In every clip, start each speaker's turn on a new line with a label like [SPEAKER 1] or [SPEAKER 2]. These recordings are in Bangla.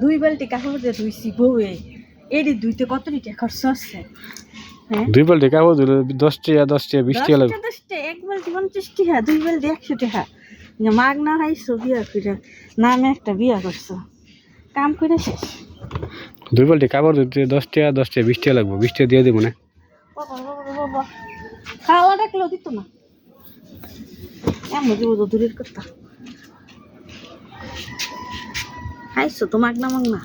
[SPEAKER 1] দুই বালতি কাপড় দিয়ে ধুইছি বউয়ে এটি ধুইতে কত টাকা খরচ হ্যাঁ?
[SPEAKER 2] দুই বালতি কাপড় ধুলে দশ টাকা দশ টাকা বিশ টাকা লাগবে।
[SPEAKER 1] দশটা এক বালতি পঞ্চাশ টাকা দুই বালতি একশো টাকা। মাগ না হাইছো বিয়া করে নামে একটা বিয়া করছ। কাম করে শেষ।
[SPEAKER 2] দুই বালতি কাপড় ধুতে দশ টাকা দশ টাকা বিশ টাকা লাগবে বিশ টাকা দিয়ে দেবো না।
[SPEAKER 1] খাওয়া ডাকলেও দিত না। এমন তো দূরের কথা। হাইছো তো মাগ না মাগ না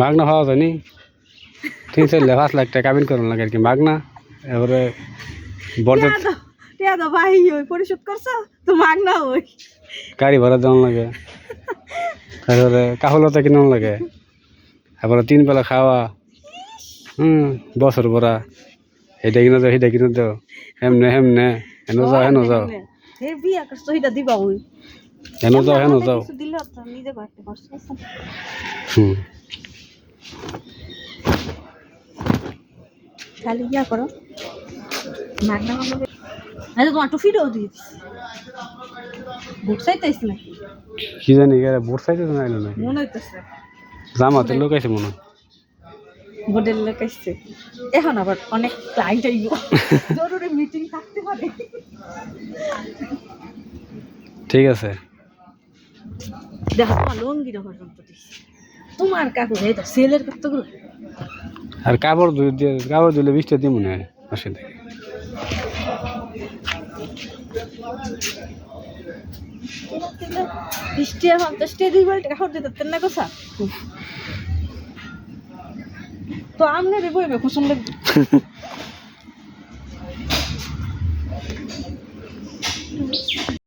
[SPEAKER 2] মাগনা হওয়া যায়নি তিন চার পাঁচ লাখ টাকা কামিন করুন লাগে আর কি মাগনা। এবারে বরযাত
[SPEAKER 1] টিয়া দাও ভাই ওই পরিশোধ করছ? তো মাগ না ওই।
[SPEAKER 2] গাড়ি ভাড়া দেওয়ান লাগে। তারপরে কাহলতা কিনান লাগে। তারপরে তিন বেলা খাওয়া। হুম বছর ভরা। এটা কিনে দাও সেটা কিনে দাও। হেমনে হেমনে। হেন যাও হেন যাও।
[SPEAKER 1] হে বিয়া করছ এটা দিবা ওই।
[SPEAKER 2] হেন যাও হেন যাও।
[SPEAKER 1] কিছু দিলে তো নিজে কয়েকটা করছ
[SPEAKER 2] হুম।
[SPEAKER 1] খালি ইয়া করো। না তোমার টুফিটাও দিয়ে বুট চাইতেছ নাকি?
[SPEAKER 2] কি জানি এরা বোট সাইডে না এলো
[SPEAKER 1] মনে হইতেছে।
[SPEAKER 2] জামাতে লোক মনে।
[SPEAKER 1] বোর্ডের লোক আসছে এখন আবার অনেক ক্লাইন্ট আইব। জরুরি মিটিং থাকতে পারে।
[SPEAKER 2] ঠিক আছে।
[SPEAKER 1] দেখো তোমার লঙ্গিটা পর্যন্ত দিছি তোমার কাকু যাই তো সেলের কতগুলো
[SPEAKER 2] আর কাপড় ধুই দিয়ে কাপড় ধুলে বৃষ্টি দিব না পাশে থেকে।
[SPEAKER 1] বৃষ্টি এখন তো বলে কাপড় দিতে তেন না কোসা তো আমনে রে বইবে কুসুম লাগবে